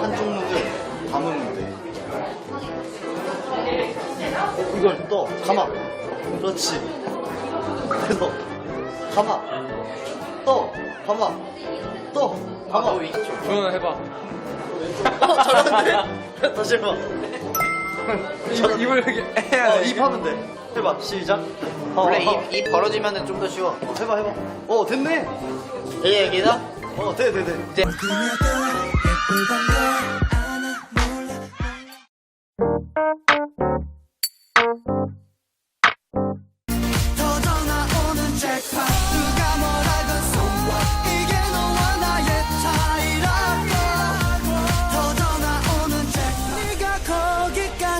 한 종목을 담으면 돼. 이걸 또 감아. 그렇지. 그래서 감아. 또 감아. 또 감아. 조용히 해봐. 어, 잘하는데? 다시 해봐. 입, 입을 이렇게 해야 어, 돼. 입 하면 돼. 해봐. 시작. 어, 원래 어, 입, 입 벌어지면 좀 더 쉬워. 어, 해봐, 해봐. 어, 됐네. 이 얘기다? 어, 돼, 돼, 돼. 터져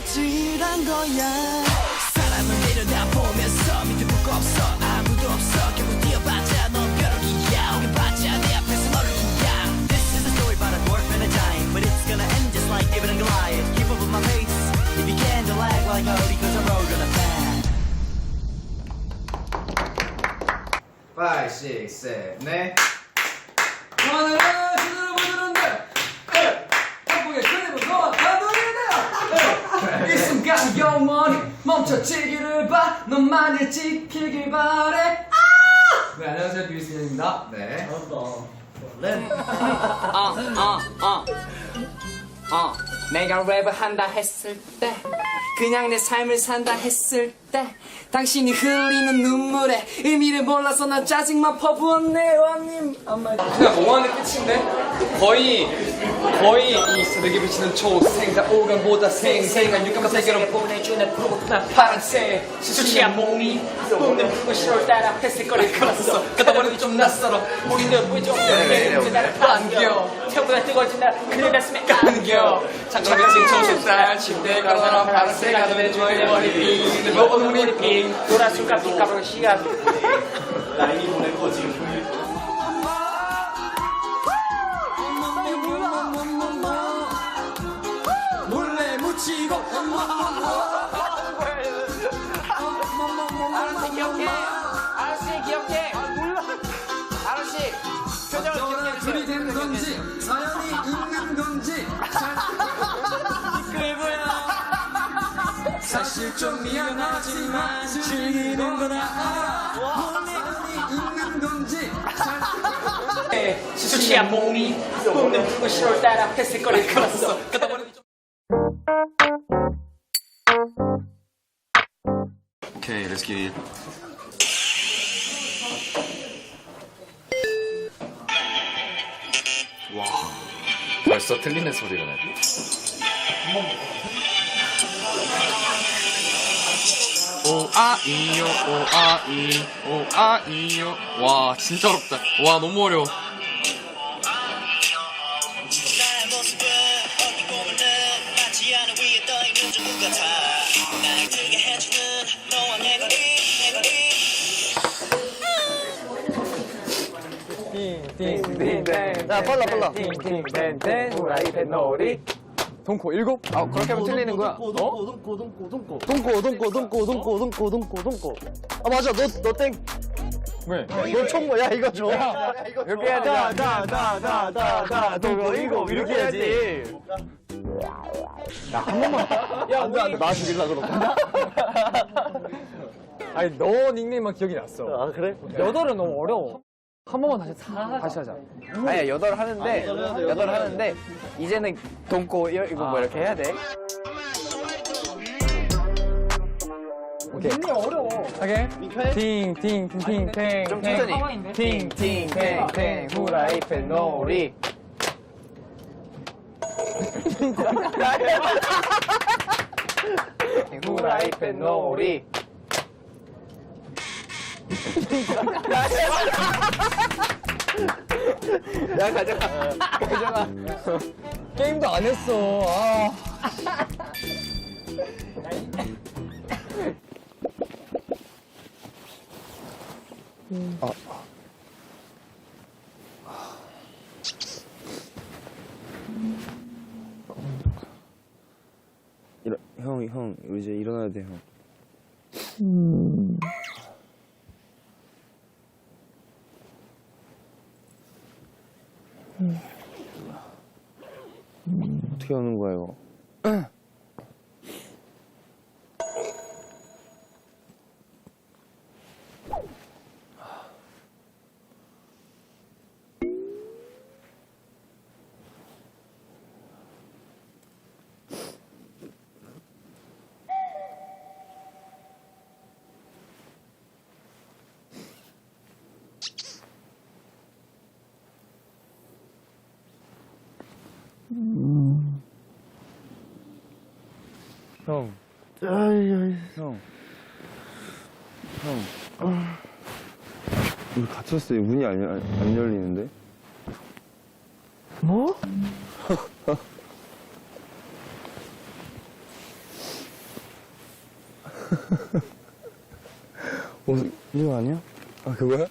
거기까지란 거야 사람을 내려다보면서 믿을 거 없어 아무도 없어 결국 뛰어봤자 넌 벼락이야 오겨봤자 내 앞에서 너를 이야 This is a story about a dwarf and a giant But it's gonna end just like David and Goliath Keep up with my pace If you can, to lag like Odie Cause I'm road gonna pass 5, 6, 7, 네. 오늘 멈춰지기를 봐 너만을 지키길 바래 아! 네 안녕하세요 류승현입니다 네. 어, 어, 어. 어, 내가 랩을 한다 했을 때, 그냥 내 삶을 산다 했을 때, 당신이 흘리는 눈물에 의미를 몰라서 난 짜증만 퍼부었네, 와님. 그냥 뭐하는 끝인데 거의 거의 이 새벽에 비치는 초생자 오감보다 생생한 육감과 세계로 보내주는 푸르나 파란색 술 취한 몸이 뿜는 10월 따라 회색 거리 걸었어 그러다 보니 좀 낯설어 우리는 왜좀 내 나를 반겨 태보다 뜨거워진 날 그대 가슴에 안겨 장갑에 친 초승달 침대에 걸어서 파란색 아들의 주머니 머리 빙먹 은 우리 빙 돌아술까 빗가루 시간 몰래 묻히고 아저씨 기억해. 아저씨 기억해. 몰라. 아저씨 표정을 기억해. 둘이 된 건지 사연이 있는 건지 사실 좀 미안하지만 즐기는 건 알아 몰래 있는 건지 술 취한 몸이 붉은 10월 따라 회색 거리 걸었어 오케이, let's get it. 벌써 틀리는 소리가 나네. 오아이요 오아이 오아이요 와 진짜 어렵다 와 너무 어려워 거리 야, 빨라, 빨라. 띵띵땡땡 후라이팬 놀이. 동코 일곱? 아 그렇게 하면 틀리는 거야 동고, 동고, 동고, 동고. 동고, 동고, 동고, 동고, 동고, 동고, 동고. 아, 맞아. 너, 너 땡. 왜? 너 총거 야, 이거 줘. 야, 이거 줘. 이렇게 해야 되잖아. 다, 다, 다, 다, 다, 동고, 일곱. 이렇게 해야지. 야안 돼, 안 돼. 나 죽일라 그러고. 아니 너 닉네임만 기억이 났어 아, 그래? 여덟은 너무 어려워 한 번만 다시 다시 하자. 아니야 여덟 하는데 여덟 하는데. 이제는 동고 이- 이거 뭐 이렇게 해야 돼. 오케이. 어려워. 하게? 팅팅팅팅탱 좀 천천히. 팅팅땡땡 후라이팬 놀이. 후라이팬 놀이. 야 가져가. 가져가. 게임도 안 했어. 아. 형, 형, 이제 일어나야 돼, 형. 어떻게 하는 이거? 형. 형. 형. 우리 갇혔어요. 문이 안, 열- 안 열리는데? 뭐? 어, 이거 아니야? 아, 그거야?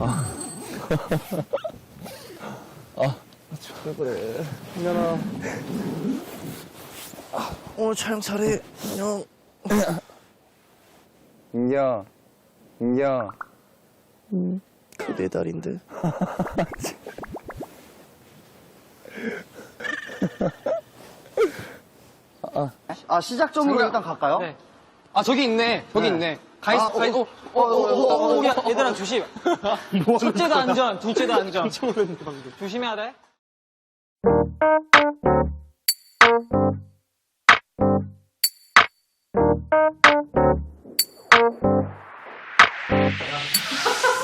아. 아, 왜 그래. 미안아. 오늘 촬영 잘해. 안녕. 인기야. 인기야. 내 달인데. 아 시작점으로 일단 갈까요? 네. 아 저기 있네. 저기 있네. 가이 아, 가이. 어, 어, 어, 어, 어, 어, 야, 얘들아 조심. 첫째도 안전, 둘째도 안전. 조심해야 돼.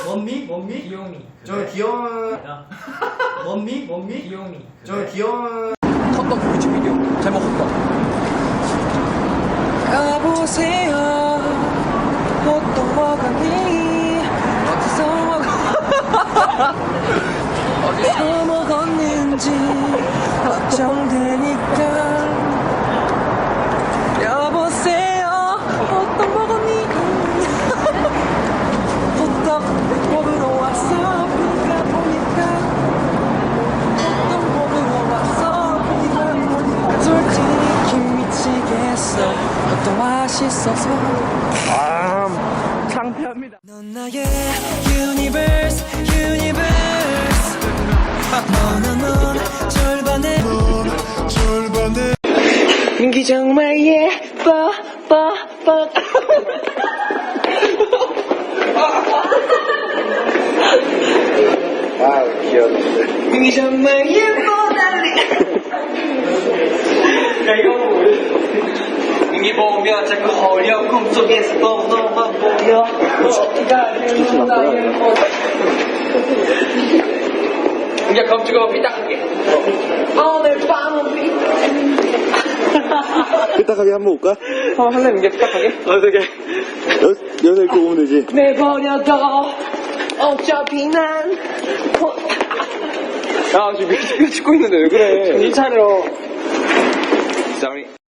뭔미? 뭔미? 귀요미. 저 귀여운 뭔미? 뭔미? 귀요미. 저 귀여운 헛떡 뮤직비디오. 제목 헛떡. 가보세요 호떡 먹었니 어디서 먹어 디서 먹었는지 걱정되니까. 여보세요 호떡 먹었니? 호떡 먹으러 왔어. 비가 보니까 호떡 먹으러 왔어. 비가 보니까 솔직히 미치겠어. 호떡 맛있어서. 넌 나의 유니버스 정말 예뻐 뻐뻐 아, 귀여워. 민기 정말 예뻐 달리 민기 보면 자꾸 허려 꿈속에서 또 너만 보여. 민기야 검주가 삐딱하게. 오늘 밤은 비 삐딱 하게 한번 올까? 어, 할래 민기야 삐딱하게? 어떻게? 여기서 이렇게 오면 되지. 내버려둬 어차피 난야 지금 뮤직비디오 찍고 있는데 왜 그래? 정신 차려. Sorry.